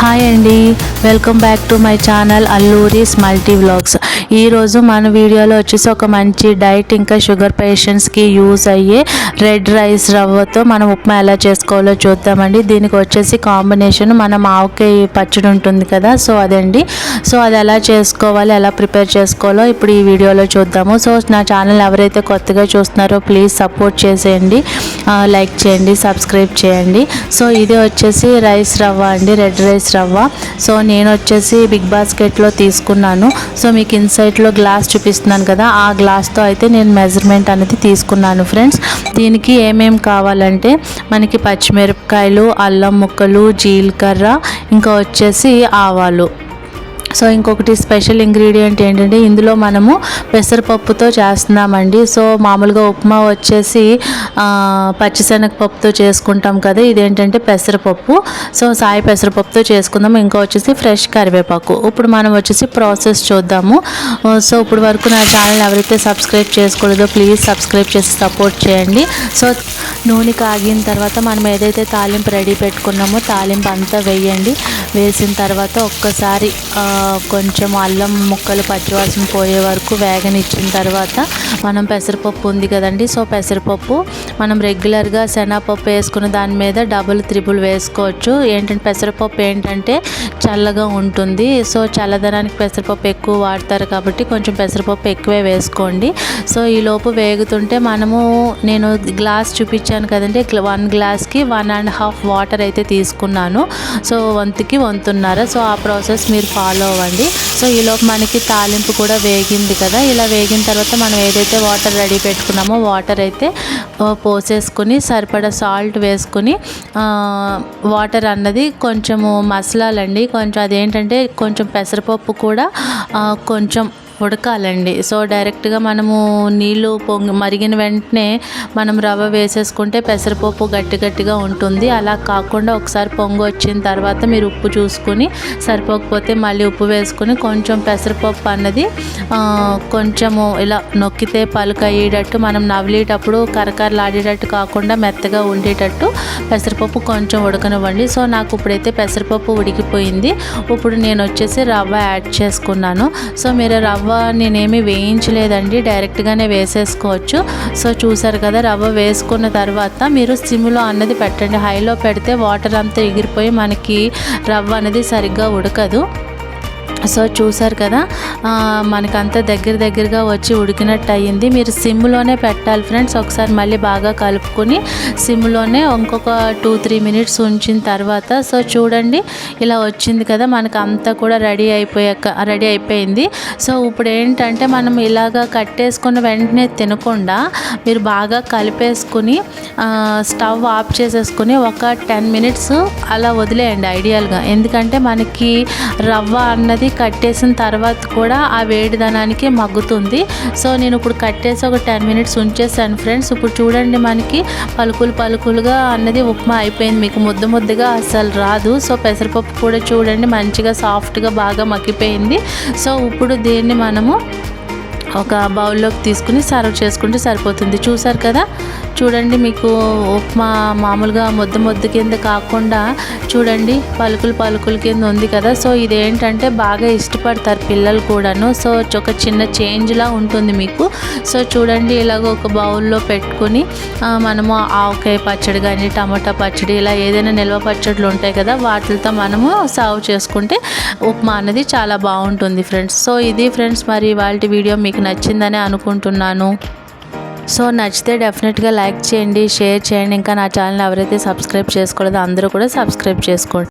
Hi అండి. Welcome back to my channel Alluri's multi vlogs. ఈరోజు మన వీడియోలో వచ్చేసి ఒక మంచి డైట్ ఇంకా షుగర్ పేషెంట్స్కి యూజ్ అయ్యే రెడ్ రైస్ రవ్వతో మనం ఉప్మా ఎలా చేసుకోవాలో చూద్దామండి. దీనికి వచ్చేసి కాంబినేషన్ మన ఆవకాయ పచ్చడి ఉంటుంది కదా సో అదండి. సో అది ఎలా చేసుకోవాలి ఎలా ప్రిపేర్ చేసుకోవాలో ఇప్పుడు ఈ వీడియోలో చూద్దాము. సో నా ఛానల్ ఎవరైతే కొత్తగా చూస్తున్నారో ప్లీజ్ సపోర్ట్ చేసేయండి. లైక్ చేయండి సబ్స్క్రైబ్ చేయండి. సో ఇది వచ్చేసి రైస్ రవ్వ అండి రెడ్ రైస్ రవ్వ. సో నేను వచ్చేసి బిగ్ బాస్కెట్లో తీసుకున్నాను. సో మీకు ఇన్సైట్లో గ్లాస్ చూపిస్తున్నాను కదా ఆ గ్లాస్తో అయితే నేను మెజర్మెంట్ అనేది తీసుకున్నాను ఫ్రెండ్స్. దీనికి ఏమేమి కావాలంటే మనకి పచ్చిమిరపకాయలు అల్లం ముక్కలు జీలకర్ర ఇంకా వచ్చేసి ఆవాలు. సో ఇంకొకటి స్పెషల్ ఇంగ్రీడియంట్ ఏంటంటే ఇందులో మనము పెసరపప్పుతో చేస్తున్నామండి. సో మామూలుగా ఉప్మా వచ్చేసి పచ్చిశనగపప్పుతో చేసుకుంటాం కదా ఇదేంటంటే పెసరపప్పు. సో సాయి పెసరపప్పుతో చేసుకుందాం ఇంకా వచ్చేసి ఫ్రెష్ కరివేపాకు. ఇప్పుడు మనం వచ్చేసి ప్రాసెస్ చూద్దాము. సో ఇప్పుడు వరకు నా ఛానల్ ఎవరైతే సబ్స్క్రైబ్ చేసుకోలేదో ప్లీజ్ సబ్స్క్రైబ్ చేసి సపోర్ట్ చేయండి. సో నూనె కాగిన తర్వాత మనం ఏదైతే తాలింపు రెడీ పెట్టుకున్నామో తాలింపు అంతా వేయండి. వేసిన తర్వాత ఒక్కసారి కొంచెం అల్లం ముక్కలు పచ్చివాసన పోయే వరకు వేగనిచ్చిన తర్వాత మనం పెసరపప్పు ఉంది కదండి. సో పెసరపప్పు మనం రెగ్యులర్గా శనగపప్పు వేసుకున్న దాని మీద డబుల్ త్రిబుల్ వేసుకోవచ్చు. ఏంటంటే పెసరపప్పు ఏంటంటే చల్లగా ఉంటుంది. సో చల్లదనానికి పెసరపప్పు ఎక్కువ వాడతారు కాబట్టి కొంచెం పెసరపప్పు ఎక్కువే వేసుకోండి. సో ఈ లోపు వేగుతుంటే మనము నేను గ్లాస్ చూపించాను కదండి. వన్ గ్లాస్కి వన్ అండ్ హాఫ్ వాటర్ అయితే తీసుకున్నాను. సో వంతుకి వంతున్నారు. సో ఆ ప్రాసెస్ మీరు ఫాలో అవ్వండి సో ఈలోపు మనకి తాలింపు కూడా వేగింది కదా. ఇలా వేగిన తర్వాత మనం ఏదైతే వాటర్ రెడీ పెట్టుకున్నామో వాటర్ అయితే పోసేసుకుని సరిపడా సాల్ట్ వేసుకుని వాటర్ అన్నది కొంచెము మసలాలండి. కొంచెం అదేంటంటే కొంచెం పెసరపప్పు కూడా కొంచెం ఉడకాలండి. సో డైరెక్ట్గా మనము నీళ్ళు పొంగి మరిగిన వెంటనే మనం రవ్వ వేసేసుకుంటే పెసరపప్పు గట్టి గట్టిగా ఉంటుంది. అలా కాకుండా ఒకసారి పొంగు వచ్చిన తర్వాత మీరు ఉప్పు చూసుకుని సరిపోకపోతే మళ్ళీ ఉప్పు వేసుకుని కొంచెం పెసరపప్పు అన్నది కొంచెము ఇలా నొక్కితే పలుక అయ్యేటట్టు మనం నవ్లేటప్పుడు కరకరలాడేటట్టు కాకుండా మెత్తగా ఉండేటట్టు పెసరపప్పు కొంచెం ఉడకనివ్వండి. సో నాకు ఇప్పుడైతే పెసరపప్పు ఉడికిపోయింది. ఇప్పుడు నేను వచ్చేసి రవ్వ యాడ్ చేసుకున్నాను. సో మీరు రవ్వ రవ్వ నేనేమి వేయించలేదండి. డైరెక్ట్గానే వేసేసుకోవచ్చు. సో చూసారు కదా రవ్వ వేసుకున్న తర్వాత మీరు సిమ్లో అన్నది పెట్టండి. హైలో పెడితే వాటర్ అంతా ఎగిరిపోయి మనకి రవ్వ అనేది సరిగ్గా ఉడకదు. సో చూసారు కదా మనకంతా దగ్గర దగ్గరగా వచ్చి ఉడికినట్టు అయ్యింది మీరు సిమ్లోనే పెట్టాలి ఫ్రెండ్స్. ఒకసారి మళ్ళీ బాగా కలుపుకొని సిమ్లోనే ఇంకొక టూ త్రీ మినిట్స్ ఉంచిన తర్వాత సో చూడండి ఇలా వచ్చింది కదా మనకు అంతా కూడా రెడీ అయిపోయాక రెడీ అయిపోయింది. సో ఇప్పుడు ఏంటంటే మనం ఇలాగా కట్టేసుకున్న వెంటనే తినకుండా మీరు బాగా కలిపేసుకుని స్టవ్ ఆఫ్ చేసేసుకుని ఒక టెన్ మినిట్స్ అలా వదిలేయండి ఐడియల్గా. ఎందుకంటే మనకి రవ్వ అన్నది కట్టేసిన తర్వాత కూడా ఆ వేడిదనానికి మగ్గుతుంది. సో నేను ఇప్పుడు కట్టేసి ఒక టెన్ మినిట్స్ ఉంచేసాను ఫ్రెండ్స్. ఇప్పుడు చూడండి మనకి పలుకులు పలుకులుగా అన్నది ఉప్మా అయిపోయింది. మీకు ముద్ద ముద్దగా అసలు రాదు. సో పెసరపప్పు కూడా చూడండి మంచిగా సాఫ్ట్గా బాగా మగ్గిపోయింది. సో ఇప్పుడు దీన్ని మనము ఒక బౌల్లోకి తీసుకుని సర్వ్ చేసుకుంటే సరిపోతుంది. చూసారు కదా? చూడండి మీకు ఉప్మా మామూలుగా ముద్ద ముద్ద కింద కాకుండా చూడండి పలుకులు పలుకుల కింద ఉంది కదా. సో ఇదేంటంటే బాగా ఇష్టపడతారు పిల్లలు కూడాను. సో ఒక చిన్న చేంజ్లా ఉంటుంది మీకు. సో చూడండి ఇలాగ ఒక బౌల్లో పెట్టుకుని మనము ఆవకాయ పచ్చడి కానీ టమాటా పచ్చడి ఇలా ఏదైనా నిల్వ పచ్చడిలు ఉంటాయి కదా వాటితో మనము సర్వ్ చేసుకుంటే ఉప్మా అనేది చాలా బాగుంటుంది ఫ్రెండ్స్ సో ఇది ఫ్రెండ్స్ మరి వాళ్ళ వీడియో మీకు నచ్చిందని అనుకుంటున్నాను. సో నచ్చితే డెఫినెట్గా లైక్ చేయండి షేర్ చేయండి. ఇంకా నా ఛానల్ ఎవరైతే సబ్స్క్రైబ్ చేసుకోలేదో అందరూ కూడా సబ్స్క్రైబ్ చేసుకోండి.